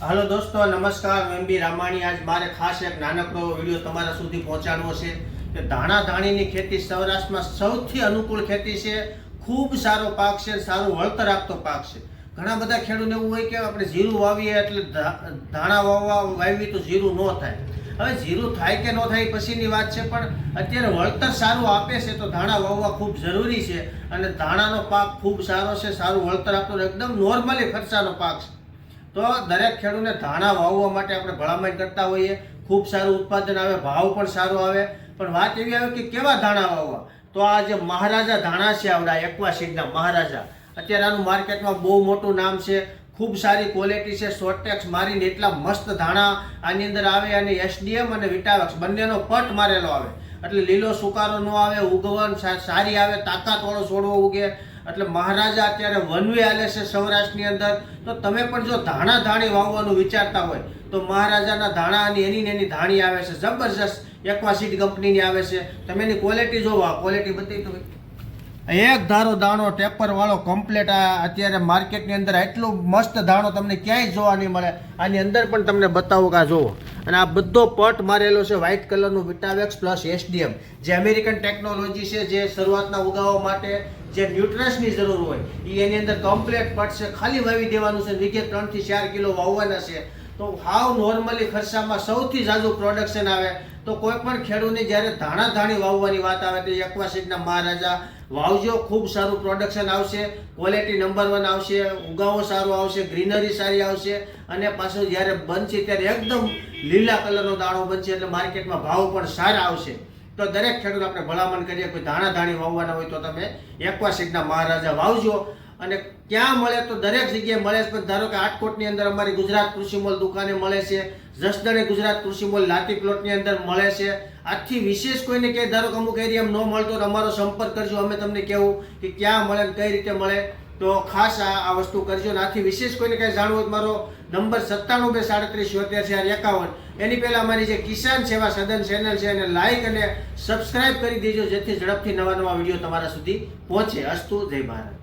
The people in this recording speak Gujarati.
હાલો દોસ્તો, નમસ્કાર. હું એમ બી રામાણી. આજ મારે ખાસ એક નાનકડો વીડિયો તમારા સુધી પહોંચાડવો છે કે ધાણા ધાણીની ખેતી સૌરાષ્ટ્રમાં સૌથી અનુકૂળ ખેતી છે. ખૂબ સારો પાક છે, સારું વળતર આપતો પાક છે. ઘણા બધા ખેડૂતને એવું હોય કે આપણે જીરું વાવીએ એટલે ધાણા વાવવા, વાવીએ તો જીરું ન થાય. હવે જીરું થાય કે ન થાય પછીની વાત છે, પણ અત્યારે વળતર સારું આપે છે તો ધાણા વાવવા ખૂબ જરૂરી છે અને ધાણાનો પાક ખૂબ સારો છે, સારું વળતર આપતો એકદમ નોર્મલી ખર્ચાનો પાક છે. તો દરેક ખેડૂતને ધાણા વાવવા માટે આપણે ભલામણ કરતા હોઈએ. ખૂબ સારું ઉત્પાદન આવે, ભાવ પણ સારો આવે. પણ વાત એવી આવે કે કેવા ધાણા વાવવા? તો આ જે મહારાજા ધાણા છે આવડા, એકવા સીડના મહારાજા. અત્યારે આનું માર્કેટમાં બહુ મોટું નામ છે. ખૂબ સારી ક્વોલિટી છે. શોર્ટેક્સ મારીને એટલા મસ્ત ધાણા આની અંદર આવે અને એસડીએમ અને વિટાવેક્સ બંનેનો પટ મારેલો આવે. એટલે લીલો સુકારો ન આવે, ઉગવન સારી આવે, તાકાતવાળો છોડવો ઉગે. એટલે મહારાજા અત્યારે વનવે હાલે છે સૌરાષ્ટ્રની અંદર. તો તમે પણ જો ધાણા ધાણી વાવવાનું વિચારતા હોય, તો મહારાજાના ધાણા અને એની એની ધાણી આવે છે. જબરજસ્ત એક્વાસીડ કંપનીની આવે છે. તમે એની ક્વોલિટી જોવો. આ ક્વોલિટી બતાવી તો એક ધારો દાણો ટેપરવાળો કમ્પ્લેટ આ અત્યારે માર્કેટની અંદર એટલો મસ્ત દાણો તમને ક્યાંય જોવા નહીં મળે. આની અંદર પણ તમને બતાવું કે આ અને આ બધો પટ મારેલો છે વ્હાઇટ કલરનું વિટાવેક્સ પ્લસ એસડીએમ જે અમેરિકન ટેકનોલોજી છે, જે શરૂઆતના ઉગાવવા માટે જે ન્યુટ્રન્સની જરૂર હોય એ એની અંદર કમ્પ્લેટ પડશે ખાલી વાવી દેવાનું છે વીઘે ત્રણથી ચાર કિલો વાવવાના છે. તો હાવ નોર્મલી ખર્ચામાં સૌથી ઝાઝું પ્રોડક્શન આવે. તો કોઈ પણ ખેડૂતને જ્યારે ધાણા ધાણી વાવવાની વાત આવે તો એક્વાસીડના મહારાજા વાવજો, ખૂબ સારું પ્રોડક્શન આવશે ક્વોલિટી નંબર વન આવશે, ઉગાવો સારો આવશે ગ્રીનરી સારી આવશે, અને પાછું જ્યારે બનશે ત્યારે એકદમ લીલા કલરનો દાણો બનશે, એટલે માર્કેટમાં ભાવ પણ સારા આવશે. તો દરેક ખેડૂત આપણે ભલામણ કરીએ, કોઈ ધાણા ધાણી વાવવાના હોય તો તમે એકવાસીડના મહારાજા વાવજો. અને ક્યાં મળે તો દરેક જગ્યાએ મળે છે, પણ ધારો કે આટકોટની અંદર અમારી ગુજરાત કૃષિ મોલ દુકાને મળે છે, જસદણે ગુજરાત કૃષિ મોલ લાતી પ્લોટની અંદર મળે છે. આથી વિશેષ કોઈને કે ધારો કે અમુક એરિયામાં ન મળતો તો અમારો સંપર્ક કરજો, અમે તમને કહેવું કે ક્યાં મળે કઈ રીતે મળે. તો ખાસ આ વસ્તુ કરજો અને આથી વિશેષ કોઈને કાંઈ જાણવું હોય મારો નંબર સત્તાણું બે સાડત્રીસ છોતેર ચાર એકાવન. એની પહેલાં અમારી જે કિસાન સેવા સદન ચેનલ છે, એને લાઇક અને સબસ્ક્રાઇબ કરી દેજો, જેથી ઝડપથી નવા નવા વીડિયો તમારા સુધી પહોંચે. અસ્તુ, જય ભારત.